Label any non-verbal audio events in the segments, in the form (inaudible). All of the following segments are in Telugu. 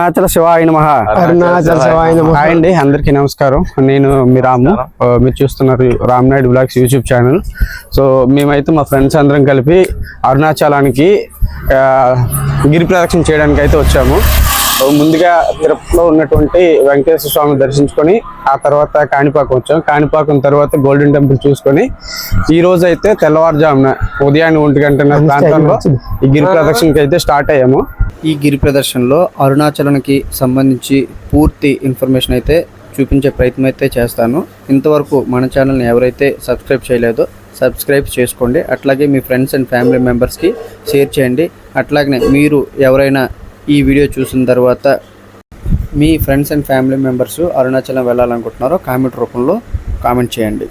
అరుణాచల శివాయ నమ. అరుణాచల శివాయ నమః. హాయ్ అండి అందరికీ నమస్కారం. నేను మీ రాము. మీరు చూస్తున్నారు Ram Naidu vlogs YouTube channel. So మేమైతే మా ఫ్రెండ్స్ అందరం కలిపి అరుణాచలానికి గిరి ప్రదక్షిణ చేయడానికి అయితే వచ్చాము. ముందుగా తిరుపతిలో ఉన్నటువంటి వెంకటేశ్వర స్వామి దర్శించుకొని ఆ తర్వాత కాణిపాకం వచ్చాం. కాణిపాకం తర్వాత గోల్డెన్ టెంపుల్ చూసుకొని ఈ రోజు అయితే తెల్లవారుజామున ఉదయాన్నే ఒంటి గంటన్నర ప్రాంతంలో ఈ గిరి ప్రదక్షిణకి అయితే స్టార్ట్ అయ్యాము. ఈ గిరి ప్రదర్శనలో అరుణాచలానికి సంబంధించి పూర్తి ఇన్ఫర్మేషన్ అయితే చూపించే ప్రయత్నం అయితే చేస్తాను. ఇంతవరకు మన ఛానల్ని ఎవరైతే సబ్స్క్రైబ్ చేయలేదో సబ్స్క్రైబ్ చేసుకోండి. అట్లాగే మీ ఫ్రెండ్స్ అండ్ ఫ్యామిలీ మెంబర్స్కి షేర్ చేయండి. అట్లాగనే మీరు ఎవరైనా ఈ వీడియో చూసిన తర్వాత మీ friends and family members Arunachalam వెళ్ళాలనుకుంటున్నారో comment రూపంలో కామెంట్ చేయండి.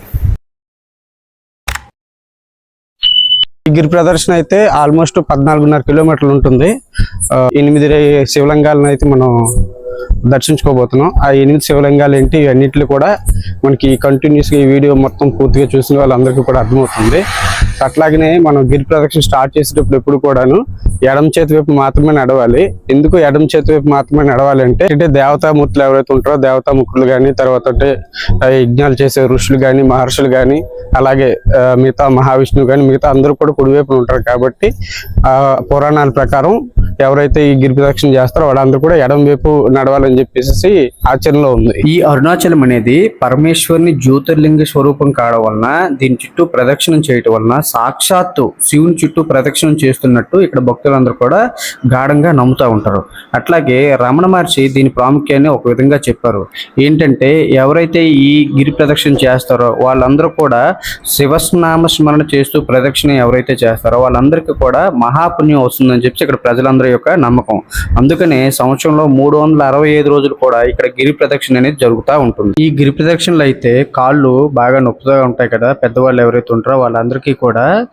గిరి ప్రదర్శన అయితే ఆల్మోస్ట్ పద్నాలుగున్నర కిలోమీటర్లు ఉంటుంది. ఎనిమిది శివలింగాలను అయితే మనం దర్శించుకోబోతున్నాం. ఆ ఎనిమిది శివలింగాలు ఏంటి ఇవన్నింటిలో కూడా మనకి కంటిన్యూస్గా ఈ వీడియో మొత్తం పూర్తిగా చూసిన వాళ్ళందరికీ కూడా అర్థమవుతుంది. అట్లాగనే మనం గిరి ప్రదక్షిణ స్టార్ట్ చేసేటప్పుడు ఎప్పుడు కూడాను ఎడమ చేతి వైపు మాత్రమే నడవాలి. ఎందుకు ఎడమ చేతి వైపు మాత్రమే నడవాలి అంటే అంటే దేవతామూర్తులు ఎవరైతే ఉంటారో దేవతాముఖులు కానీ తర్వాత అంటే యజ్ఞాలు చేసే ఋషులు కానీ మహర్షులు కానీ అలాగే మిగతా మహావిష్ణువు కానీ మిగతా అందరూ కూడా కుడివైపున ఉంటారు కాబట్టి పురాణాల ప్రకారం ఎవరైతే ఈ గిరి ప్రదక్షిణ చేస్తారో వాళ్ళందరూ కూడా ఎడం వైపు నడవాలని చెప్పేసి ఆచరణలో ఉంది. ఈ అరుణాచలం అనేది పరమేశ్వరుని జ్యోతిర్లింగ స్వరూపం కావడం వలన దీని చుట్టూ ప్రదక్షిణం చేయటం వలన సాక్షాత్తు శివుని చుట్టూ ప్రదక్షిణం చేస్తున్నట్టు ఇక్కడ భక్తులందరూ కూడా గాఢంగా నమ్ముతూ ఉంటారు. అట్లాగే రమణ మహర్షి దీని ప్రాముఖ్యాన్ని ఒక విధంగా చెప్పారు. ఏంటంటే ఎవరైతే ఈ గిరి ప్రదక్షిణ చేస్తారో వాళ్ళందరూ కూడా శివస్నామ స్మరణ చేస్తూ ప్రదక్షిణ ఎవరైతే చేస్తారో వాళ్ళందరికీ కూడా మహాపుణ్యం వస్తుందని చెప్పి ఇక్కడ ప్రజలందరూ యొక్క నమ్మకం. అందుకనే సంవత్సరంలో మూడు వందల అరవై ఐదు రోజులు కూడా ఇక్కడ గిరి ప్రదక్షిణ అనేది జరుగుతూ ఉంటుంది. ఈ గిరి ప్రదక్షిణలు అయితే కాళ్ళు బాగా నొప్పుగా ఉంటాయి కదా పెద్దవాళ్ళు ఎవరైతే ఉంటారో వాళ్ళందరికీ కూడా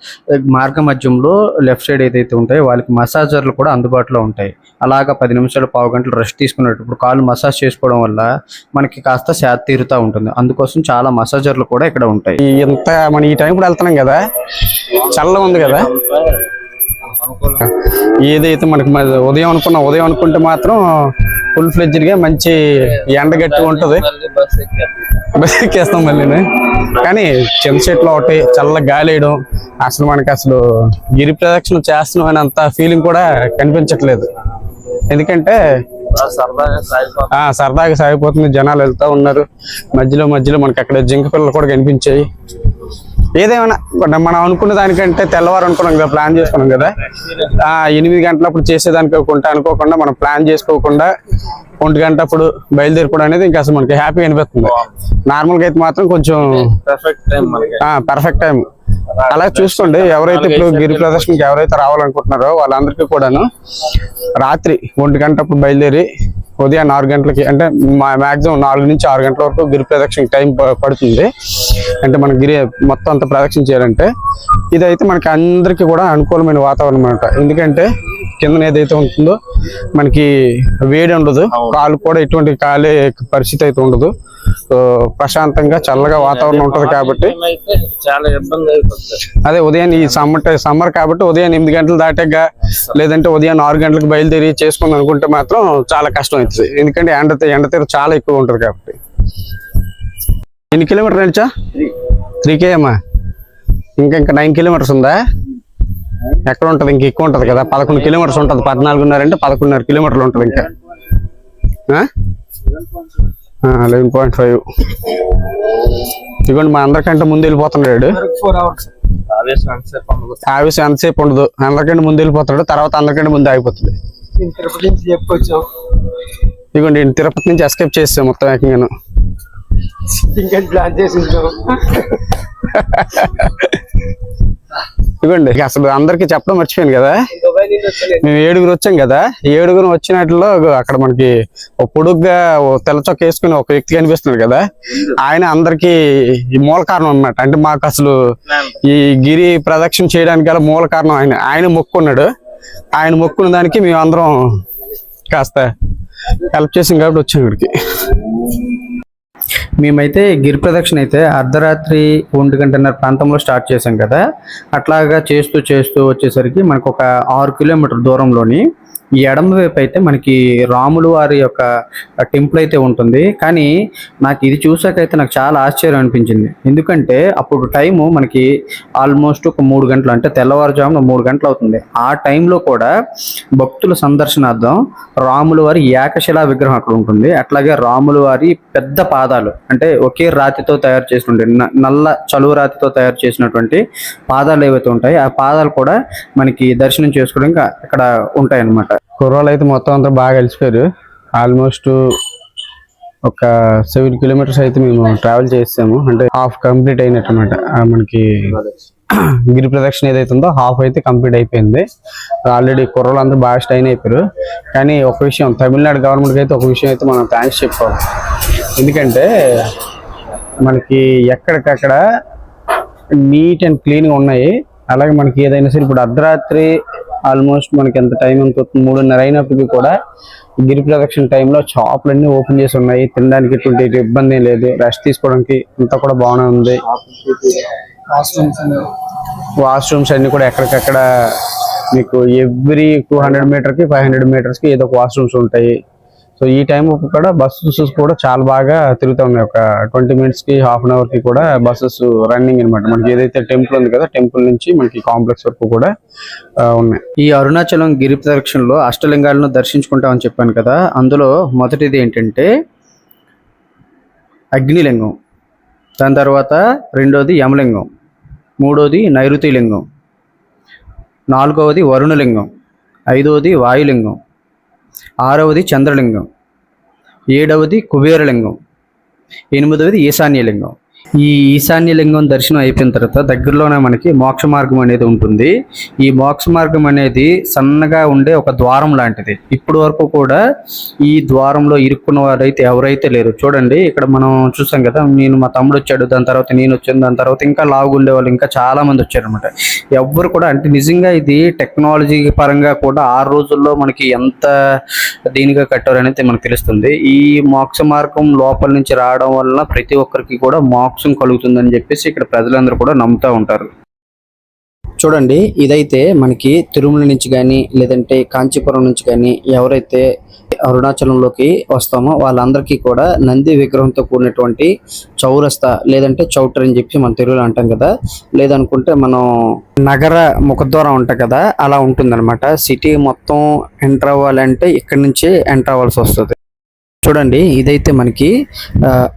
మార్గ మధ్యంలో లెఫ్ట్ సైడ్ ఏదైతే ఉంటాయో వాళ్ళకి మసాజర్లు కూడా అందుబాటులో ఉంటాయి. అలాగా పది నిమిషాలు పావు గంటలు రెస్ట్ తీసుకునేటప్పుడు కాళ్ళు మసాజ్ చేసుకోవడం వల్ల మనకి కాస్త శాత తీరుతూ ఉంటుంది. అందుకోసం చాలా మసాజర్లు కూడా ఇక్కడ ఉంటాయి. ఇంత మనం ఈ టైం కూడా వెళ్తున్నాం కదా? చల్లగా ఉంది కదా? ఏదైతే మనకి ఉదయం అనుకున్నాం ఉదయం అనుకుంటే మాత్రం ఫుల్ ఫ్లెడ్జ్డ్గా మంచి ఎండ గట్టి ఉంటది. బస్ ఎక్కేస్తాం. మళ్ళీ కానీ చిన్న చెట్లు ఒకటి చల్ల గాలి వేయడం అసలు మనకి అసలు గిరి ప్రదక్షిణ చేస్తున్నాం అని అంత ఫీలింగ్ కూడా కనిపించట్లేదు. ఎందుకంటే ఆ సరదాగా సాగిపోతుంది. జనాలు వెళ్తా ఉన్నారు. మధ్యలో మధ్యలో మనకి అక్కడ జింక పిల్లలు కూడా కనిపించాయి. ఏదేమైనా మన- అనుకున్న దానికంటే తెల్లవారు అనుకున్నాం కదా ప్లాన్ చేసుకున్నాం కదా. ఆ ఎనిమిది గంటలప్పుడు చేసేదానికి అనుకుంటా అనుకోకుండా మనం ప్లాన్ చేసుకోకుండా ఒంటి గంట అప్పుడు బయలుదేరిపోవడం అనేది ఇంకా అసలు మనకి హ్యాపీ అనిపిస్తుంది. నార్మల్గా అయితే మాత్రం కొంచెం పర్ఫెక్ట్ టైం అలా చూసుకోండి ఎవరైతే ఇప్పుడు గిరి ప్రదర్శనకి ఎవరైతే రావాలనుకుంటున్నారో వాళ్ళందరికీ కూడాను రాత్రి ఒంటి గంట అప్పుడు బయలుదేరి ఉదయం నాలుగు గంటలకి అంటే మా మాక్సిమం నాలుగు నుంచి ఆరు గంటల వరకు గిరి ప్రదక్షిణ టైం పడుతుంది. అంటే మన గిరి మొత్తం అంత ప్రదక్షిణ చేయాలంటే ఇదైతే మనకి అందరికీ కూడా అనుకూలమైన వాతావరణం అనమాట ఎందుకంటే కింద ఏదైతే ఉంటుందో మనకి వేడి ఉండదు కాలు కూడా ఎటువంటి కాలే పరిస్థితి అయితే ఉండదు. ప్రశాంతంగా చల్లగా వాతావరణం ఉంటది కాబట్టి. చాలా ఇబ్బంది అయిపోతుంది. అదే ఉదయం ఈ సమ్మర్ సమ్మర్ కాబట్టి ఉదయం ఎనిమిది గంటలు దాటాక లేదంటే ఉదయం ఆరు గంటలకు బయలుదేరి చేసుకుందాం అనుకుంటే మాత్రం చాలా కష్టం అవుతుంది. ఎందుకంటే ఎండ ఎండ తీరు చాలా ఎక్కువ ఉంటుంది కాబట్టి. ఎన్ని కిలోమీటర్ నడిచా? త్రీ. కేఎమ్మా ఇంకా ఇంకా నైన్ కిలోమీటర్స్ ఉందా? ఎక్కడ ఉంటుంది ఇంకా ఎక్కువ ఉంటుంది కదా. పదకొండు కిలోమీటర్స్ ఉంటుంది. పద్నాలుగున్నర అంటే పదకొండున్నర కిలోమీటర్లు ఉంటుంది ఇంకా. లెవెన్ పాయింట్ ఫైవ్ ఇదిగోండి మా అందరికంటే ముందు వెళ్ళిపోతున్నాడు. ఆవేశం ఎంతసేపు ఉండదు. అందరికంటే ముందు వెళ్ళిపోతాడు తర్వాత అందరికంటే ముందు ఆగిపోతుంది. ఇదిగోండి తిరుపతి నుంచి ఎస్కేప్ చేసాం మొత్తం ఏకంగాను. ప్లాన్ చేసి (laughs) ఇవ్వండి. ఇదిగోండి అసలు అందరికి చెప్పడం మర్చిపోయాను కదా. మేము ఏడుగురు వచ్చాం కదా. ఏడుగురు వచ్చినట్లో అక్కడ మనకి ఒక పొడుగ్గా తెల్లచొక్క తెల్ల చొక్క వేసుకుని ఒక వ్యక్తి కనిపిస్తున్నాడు కదా. ఆయన అందరికి మూల కారణం అన్నమాట. అంటే మాకు అసలు ఈ గిరి ప్రదక్షిణ చేయడానికి గల మూల కారణం ఆయన. ఆయన మొక్కున్నాడు. ఆయన మొక్కున్న దానికి మేము అందరం కాస్త హెల్ప్ చేసాం కాబట్టి వచ్చాం ఇక్కడికి. మేమైతే గిరి ప్రదక్షిణ అయితే అర్ధరాత్రి ఒంటి గంటన్నర ప్రాంతంలో స్టార్ట్ చేసాం కదా. అట్లాగా చేస్తూ చేస్తూ వచ్చేసరికి మనకు ఒక ఆరు కిలోమీటర్ దూరంలోని ఎడమ వైపు అయితే మనకి రాములు వారి యొక్క టెంపుల్ అయితే ఉంటుంది. కానీ నాకు ఇది చూసాకైతే నాకు చాలా ఆశ్చర్యం అనిపించింది. ఎందుకంటే అప్పుడు టైము మనకి ఆల్మోస్ట్ ఒక మూడు గంటలు అంటే తెల్లవారుజామున మూడు గంటలు అవుతుంది. ఆ టైంలో కూడా భక్తుల సందర్శనార్థం రాముల వారి ఏకశిలా విగ్రహం అక్కడ ఉంటుంది. అట్లాగే రాముల వారి పెద్ద పాదాలు అంటే ఒకే రాతితో తయారు చేసినటువంటి న- నల్ల చలువ రాతితో తయారు చేసినటువంటి పాదాలు ఏవైతే ఉంటాయి ఆ పాదాలు కూడా మనకి దర్శనం చేసుకోవడానికి అక్కడ ఉంటాయి అన్నమాట కుర్రోళ్ళు అయితే మొత్తం అంతా బాగా కలిసిపోయారు. ఆల్మోస్ట్ ఒక సెవెన్ కిలోమీటర్స్ అయితే మేము ట్రావెల్ చేసాము అంటే హాఫ్ కంప్లీట్ అయినట్టు అనమాట మనకి (clears throat) గిరి ప్రదక్షిణ ఏదైతే ఉందో హాఫ్ అయితే కంప్లీట్ అయిపోయింది. ఆల్రెడీ కుర్రలు అందరూ బాగా స్టైన్ అయిపోయారు. కానీ ఒక విషయం తమిళనాడు గవర్నమెంట్కి అయితే ఒక విషయం అయితే మనం థ్యాంక్స్ చెప్పుకోవాలి. ఎందుకంటే మనకి ఎక్కడికక్కడ నీట్ అండ్ క్లీన్గా ఉన్నాయి. అలాగే మనకి ఏదైనా సరే ఇప్పుడు అర్ధరాత్రి ఆల్మోస్ట్ మనకి ఎంత టైం ఎంత మూడున్నర అయినప్పటికీ కూడా గిరి ప్రదక్షిణ టైంలో షాపులన్నీ ఓపెన్ చేసి ఉన్నాయి. తినడానికి ఎటువంటి ఇబ్బంది లేదు. రెస్ట్ తీసుకోవడానికి అంతా కూడా బాగానే ఉంది. వాష్రూమ్స్ అన్ని కూడా ఎక్కడికక్కడ మీకు ఎవ్రీ టూ హండ్రెడ్ మీటర్కి ఫైవ్ హండ్రెడ్ మీటర్స్కి ఏదో ఒక వాష్రూమ్స్ ఉంటాయి. సో ఈ టైం కూడా బస్సెస్ కూడా చాలా బాగా తిరుగుతూ ఉన్నాయి. ఒక ట్వంటీ మినిట్స్కి హాఫ్ అన్ అవర్కి కూడా బస్సెస్ రన్నింగ్ అనమాట మనకి ఏదైతే టెంపుల్ ఉంది కదా టెంపుల్ నుంచి మనకి కాంప్లెక్స్ వరకు కూడా ఉన్నాయి. ఈ అరుణాచలం గిరి ప్రదక్షిణలో అష్టలింగాలను దర్శించుకుంటామని చెప్పాను కదా అందులో మొదటిది ఏంటంటే అగ్నిలింగం. దాని తర్వాత రెండోది యమలింగం. మూడోది నైరుతి లింగం నాలుగవది వరుణలింగం. ఐదవది వాయులింగం. ఆరవది చంద్రలింగం ఏడవది కుబేరలింగం ఎనిమిదవది ఈశాన్యలింగం ఈ ఈశాన్య లింగం దర్శనం అయిపోయిన తర్వాత దగ్గరలోనే మనకి మోక్ష మార్గం అనేది ఉంటుంది. ఈ మోక్ష మార్గం అనేది సన్నగా ఉండే ఒక ద్వారం లాంటిది. ఇప్పటి వరకు కూడా ఈ ద్వారంలో ఇరుక్కున్న వారైతే ఎవరైతే లేరు. చూడండి ఇక్కడ మనం చూసాం కదా నేను మా తమ్ముడు వచ్చాడు దాని తర్వాత నేను వచ్చాను దాని తర్వాత ఇంకా లావుగుండే వాళ్ళు ఇంకా చాలా మంది వచ్చారు అనమాట ఎవ్వరు కూడా అంటే నిజంగా ఇది టెక్నాలజీ పరంగా కూడా ఆ రోజుల్లో మనకి ఎంత దీనిగా కట్టారు అనేది మనకు తెలుస్తుంది. ఈ మోక్ష మార్గం లోపల నుంచి రావడం వలన ప్రతి ఒక్కరికి కూడా మోక్ష కలుగుతుందని చెప్పేసి ఇక్కడ ప్రజలందరూ కూడా నమ్ముతూ ఉంటారు. చూడండి ఇదైతే మనకి తిరుమల నుంచి కానీ లేదంటే కాంచీపురం నుంచి కానీ ఎవరైతే అరుణాచలంలోకి వస్తామో వాళ్ళందరికీ కూడా నంది విగ్రహంతో కూడినటువంటి చౌరస్తా లేదంటే చౌటర్ అని చెప్పి మన తెలుగులో అంటాం కదా. లేదనుకుంటే మనం నగర ముఖద్వారం ఉంటాం కదా అలా ఉంటుందన్నమాట. సిటీ మొత్తం ఎంటర్ అవ్వాలంటే ఇక్కడి నుంచే ఎంటర్ అవ్వాల్సి వస్తుంది. చూడండి ఇదైతే మనకి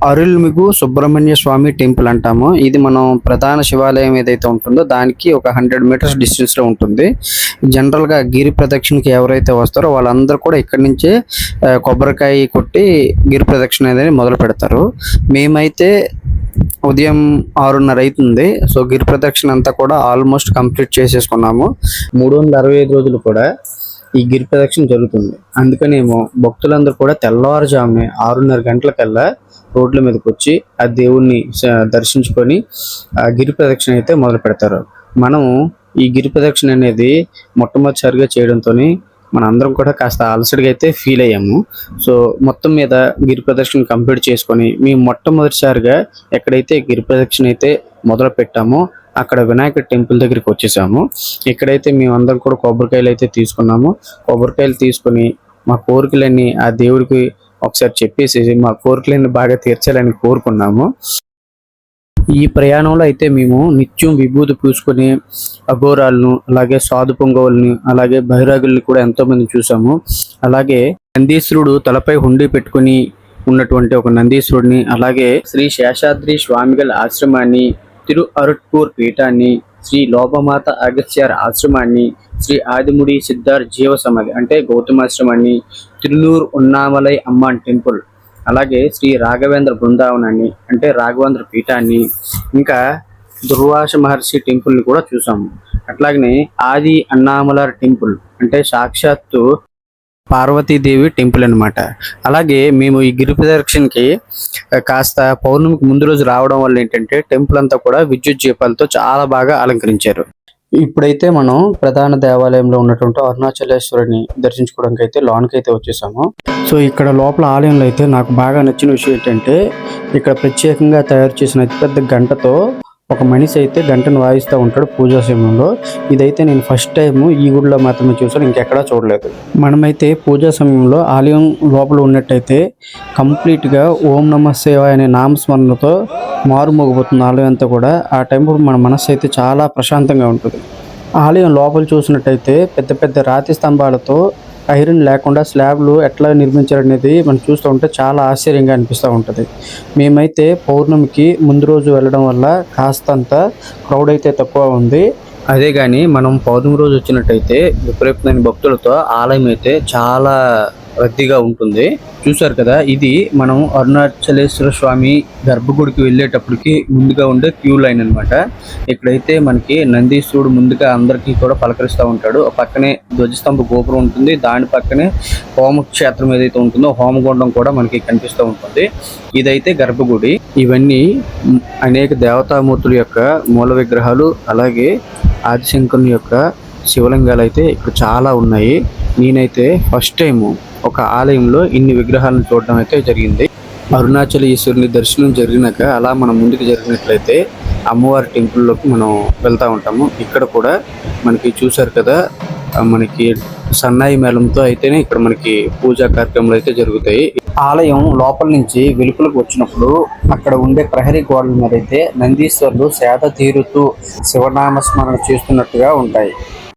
అరుల్మిగు సుబ్రహ్మణ్య స్వామి టెంపుల్ అంటాము. ఇది మనం ప్రధాన శివాలయం ఏదైతే ఉంటుందో దానికి ఒక హండ్రెడ్ మీటర్స్ డిస్టెన్స్లో ఉంటుంది. జనరల్గా గిరి ప్రదక్షిణకి ఎవరైతే వస్తారో వాళ్ళందరూ కూడా ఇక్కడి నుంచే కొబ్బరికాయ కొట్టి గిరి ప్రదక్షిణ అనేది మొదలు పెడతారు. మేమైతే ఉదయం ఆరున్నర అవుతుంది. సో గిరి ప్రదక్షిణ అంతా కూడా ఆల్మోస్ట్ కంప్లీట్ చేసేసుకున్నాము. మూడు వందల అరవై ఐదు రోజులు కూడా ఈ గిరి ప్రదక్షిణ జరుగుతుంది. అందుకనేమో భక్తులందరూ కూడా తెల్లవారుజామునే ఆరున్నర గంటలకల్లా రోడ్ల మీదకి వచ్చి ఆ దేవుణ్ణి దర్శించుకొని ఆ గిరి ప్రదక్షిణ అయితే మొదలు పెడతారు. మనం ఈ గిరి ప్రదక్షిణ అనేది మొట్టమొదటిసారిగా చేయడంతో మన అందరం కూడా కాస్త అలసడిగా అయితే ఫీల్ అయ్యాము. సో మొత్తం మీద గిరి ప్రదక్షిణ కంప్లీట్ చేసుకొని మేము మొట్టమొదటిసారిగా ఎక్కడైతే గిరి ప్రదక్షిణ అయితే మొదలు పెట్టామో అక్కడ వినాయక టెంపుల్ దగ్గరికి వచ్చేసాము. ఇక్కడైతే మేము అందరం కూడా కొబ్బరికాయలు అయితే తీసుకున్నాము. కొబ్బరికాయలు తీసుకొని మా కోరికలన్నీ ఆ దేవుడికి ఒకసారి చెప్పేసి మా కోరికలన్నీ బాగా తీర్చాలని కోరుకున్నాము. ఈ ప్రయాణంలో అయితే మేము నిత్యం విభూతి పూసుకొని అఘోరాలను అలాగే సాధు పొంగవుల్ని అలాగే బహిరాగుల్ని కూడా ఎంతోమంది చూసాము. అలాగే నందీశ్వరుడు తలపై హుండీ పెట్టుకొని ఉన్నటువంటి ఒక నందీశ్వరుడిని అలాగే శ్రీ శేషాద్రి స్వామిగల ఆశ్రమాన్ని తిరు అరుట్పూర్ పీఠాన్ని శ్రీ లోపమాత అగస్త్యార్ ఆశ్రమాన్ని శ్రీ ఆదిముడి సిద్ధార్ జీవ సమాధి అంటే గౌతమాశ్రమాన్ని తిరునూర్ ఉన్నామలై అమ్మాన్ టెంపుల్ అలాగే శ్రీ రాఘవేంద్ర బృందావనాన్ని అంటే రాఘవేంద్ర పీఠాన్ని ఇంకా దుర్వాస మహర్షి టెంపుల్ని కూడా చూసాము. అట్లాగనే ఆది అన్నామలార్ టెంపుల్ అంటే సాక్షాత్తు పార్వతీదేవి టెంపుల్ అన్నమాట. అలాగే మేము ఈ గిరి ప్రదక్షిణకి కాస్త పౌర్ణమికి ముందు రోజు రావడం వల్ల ఏంటంటే టెంపుల్ అంతా కూడా విద్యుత్ దీపాలతో చాలా బాగా అలంకరించారు. ఇప్పుడైతే మనం ప్రధాన దేవాలయంలో ఉన్నటువంటి అరుణాచలేశ్వరిని దర్శించుకోవడానికి అయితే లోనికి అయితే వచ్చేసాము. సో ఇక్కడ లోపల ఆలయంలో అయితే నాకు బాగా నచ్చిన విషయం ఏంటంటే ఇక్కడ ప్రత్యేకంగా తయారు చేసిన అతిపెద్ద గంటతో ఒక మనిషి అయితే గంటను వాయిస్తూ ఉంటాడు పూజా సమయంలో. ఇదైతే నేను ఫస్ట్ టైం ఈ గుడిలో మాత్రమే చూసాను ఇంకెక్కడా చూడలేదు. మనమైతే పూజా సమయంలో ఆలయం లోపల ఉన్నట్టయితే కంప్లీట్గా ఓం నమ శివ అనే నామస్మరణతో మారుమోగిపోతుంది ఆలయం అంతా కూడా ఆ టైంలో మన మనస్సు అయితే చాలా ప్రశాంతంగా ఉంటుంది. ఆలయం లోపల చూసినట్టయితే పెద్ద పెద్ద రాతి స్తంభాలతో ఐరన్ లేకుండా స్లాబ్లు ఎట్లా నిర్మించారనేది మనం చూస్తూ ఉంటే చాలా ఆశ్చర్యంగా అనిపిస్తూ ఉంటుంది. మేమైతే పౌర్ణమికి ముందు రోజు వెళ్ళడం వల్ల కాస్తంత క్రౌడ్ అయితే తక్కువ ఉంది. అదే కానీ మనం పౌర్ణమి రోజు వచ్చినట్టయితే విపరీతమైన భక్తులతో ఆలయం అయితే చాలా రద్దీగా ఉంటుంది. చూసారు కదా ఇది మనం అరుణాచలేశ్వర స్వామి గర్భగుడికి వెళ్ళేటప్పటికి ముందుగా ఉండే క్యూ లైన్ అన్నమాట. ఇక్కడైతే మనకి నందీశ్వరుడు ముందుగా అందరికీ కూడా పలకరిస్తూ ఉంటాడు. పక్కనే ధ్వజస్తంభ గోపురం ఉంటుంది. దాని పక్కనే హోమక్షేత్రం ఏదైతే ఉంటుందో హోమగుండం కూడా మనకి కనిపిస్తూ ఉంటుంది. ఇదైతే గర్భగుడి. ఇవన్నీ అనేక దేవతామూర్తుల యొక్క మూల విగ్రహాలు అలాగే ఆదిశంకరుని యొక్క శివలింగాలు అయితే ఇక్కడ చాలా ఉన్నాయి. నేనైతే ఫస్ట్ టైము ఒక ఆలయంలో ఇన్ని విగ్రహాలను చూడడం అయితే జరిగింది. అరుణాచల ఈశ్వరుని దర్శనం జరిగినాక అలా మనం ముందుకు జరిగినట్లయితే అమ్మవారి టెంపుల్లోకి మనం వెళ్తూ ఉంటాము. ఇక్కడ కూడా మనకి చూశారు కదా మనకి సన్నాయి మేళంతో అయితేనే ఇక్కడ మనకి పూజా కార్యక్రమాలు అయితే జరుగుతాయి. ఆలయం లోపల నుంచి వెలుపలకు వచ్చినప్పుడు అక్కడ ఉండే ప్రహరీ గోడల మీద అయితే నందీశ్వరులు సేద తీరుతూ శివనామస్మరణ చేస్తున్నట్టుగా ఉంటాయి.